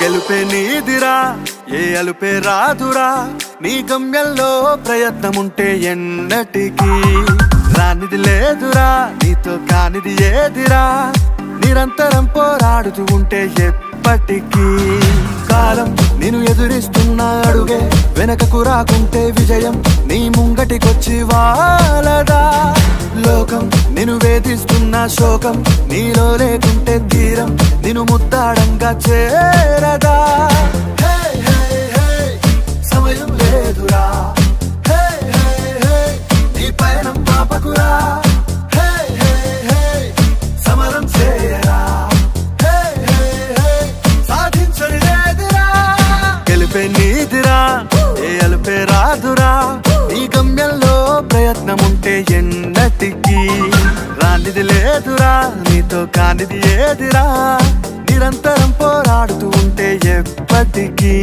గెలుపే నీదిరా ఏ అలుపే రాదురా నీ గమ్యంలో ప్రయత్నముంటే ఎన్నటికీ. రానిది లేదురా నీతో కానిది ఏదిరా? నిరంతరం పోరాడుతూ ఉంటే ఎప్పటికీ కాలం నేను ఎదురిస్తున్న అడుగే వెనకకు రాకుంటే విజయం నీ ముంగటికొచ్చి వాలదా? లోకం నేను వేధిస్తున్న శోకం నీలో లేకుంటే తీరం నేను ముద్దాడంగా చేరదా? రానిది లేదురా నీతో కానిది ఏదిరా? నిరంతరం పోరాడుతూ ఉంటే ఎప్పటికీ.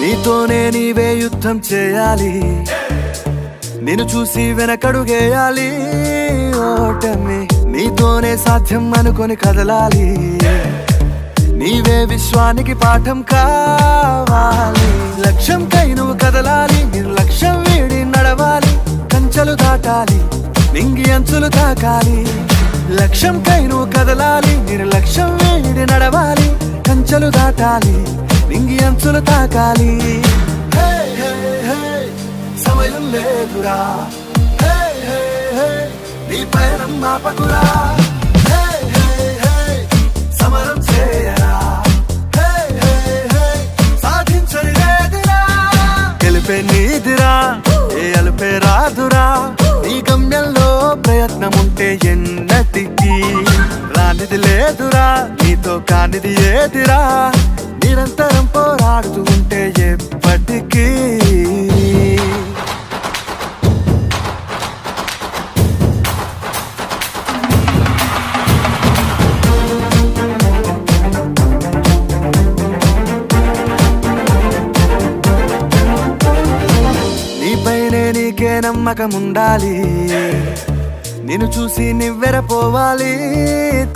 నీతోనే నీవే యుద్ధం చేయాలి. నిన్ను చూసి వెనకడుగేయాలి. ఓటమి నీతోనే సాధ్యం అనుకొని కదలాలి. నీవే విశ్వానికి పాఠం కావాలి. లక్ష్యం కై నువ్వు కదలాలి. నిర్లక్ష్యం వీడి నడవాలి. కంచెలు దాటాలి. నింగి అంచులు తాకాలి. లక్ష్యంకై నువ్వు కదలాలి. నిర్లక్ష్యం వీడి నడవాలి. కంచెలు దాటాలి. నింగి అంచులు తాకాలి. సమయం లేదురా నీ పయనం మాపకురా సమరం చేయరా. సాధించని లేదురా. గెలిపే నీదిరా ఏ అలిపే రాదురా. నీ గమ్యంలో ప్రయత్నముంటే ఎన్నటికీ రానిది లేదురా నీతో కానిది ఏదిరా. నిరంతరం పోరాడుతూ ఉంటే ఎప్పటికీ నీకే నమ్మకం ఉండాలి నిన్ను చూసి నివ్వెరపోవాలి.